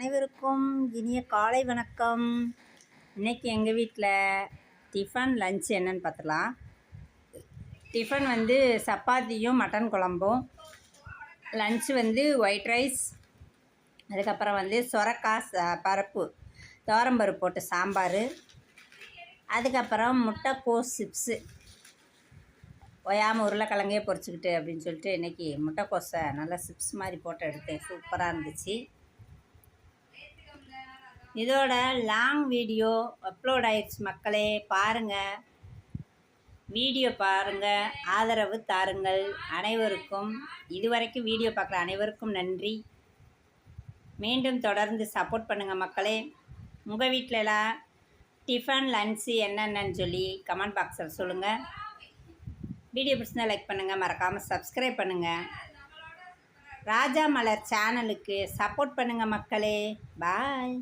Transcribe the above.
அனைவருக்கும் இனிய காலை வணக்கம். இன்றைக்கி எங்கள் வீட்டில் டிஃபன் லஞ்ச் என்னன்னு பார்த்துலாம் டிஃபன் வந்து சப்பாத்தியும் மட்டன் குழம்பும். லஞ்ச் வந்து ஒயிட் ரைஸ். அதுக்கப்புறம் வந்து சொரக்காய் ச- பருப்பு துவரம்பருப்பு போட்டு சாம்பார். அதுக்கப்புறம் முட்டைக்கோஸ் சிப்ஸு. ஒயாமல் உருளைக்கிழங்கே பொறிச்சிக்கிட்டு அப்படின்னு சொல்லிட்டு இன்றைக்கி முட்டைக்கோஸை நல்லா சிப்ஸ் மாதிரி போட்டு எடுத்தேன். சூப்பராக இருந்துச்சு. இதோட லாங் வீடியோ அப்லோட் ஆயிடுச்சு மக்களே. பாருங்கள் வீடியோ பாருங்கள் ஆதரவு தாருங்கள் அனைவருக்கும். இதுவரைக்கும் வீடியோ பார்க்குற அனைவருக்கும் நன்றி. மீண்டும் தொடர்ந்து சப்போர்ட் பண்ணுங்கள் மக்களே. உங்கள் வீட்டிலலாம் டிஃபன் லன்ச்சு என்னென்னு சொல்லி கமெண்ட் பாக்ஸில் சொல்லுங்கள் வீடியோ பிடிச்சிருந்தா லைக் பண்ணுங்கள் மறக்காமல் சப்ஸ்கிரைப் பண்ணுங்கள் ராஜா மலர் சேனலுக்கு சப்போர்ட் பண்ணுங்கள் மக்களே. பாய்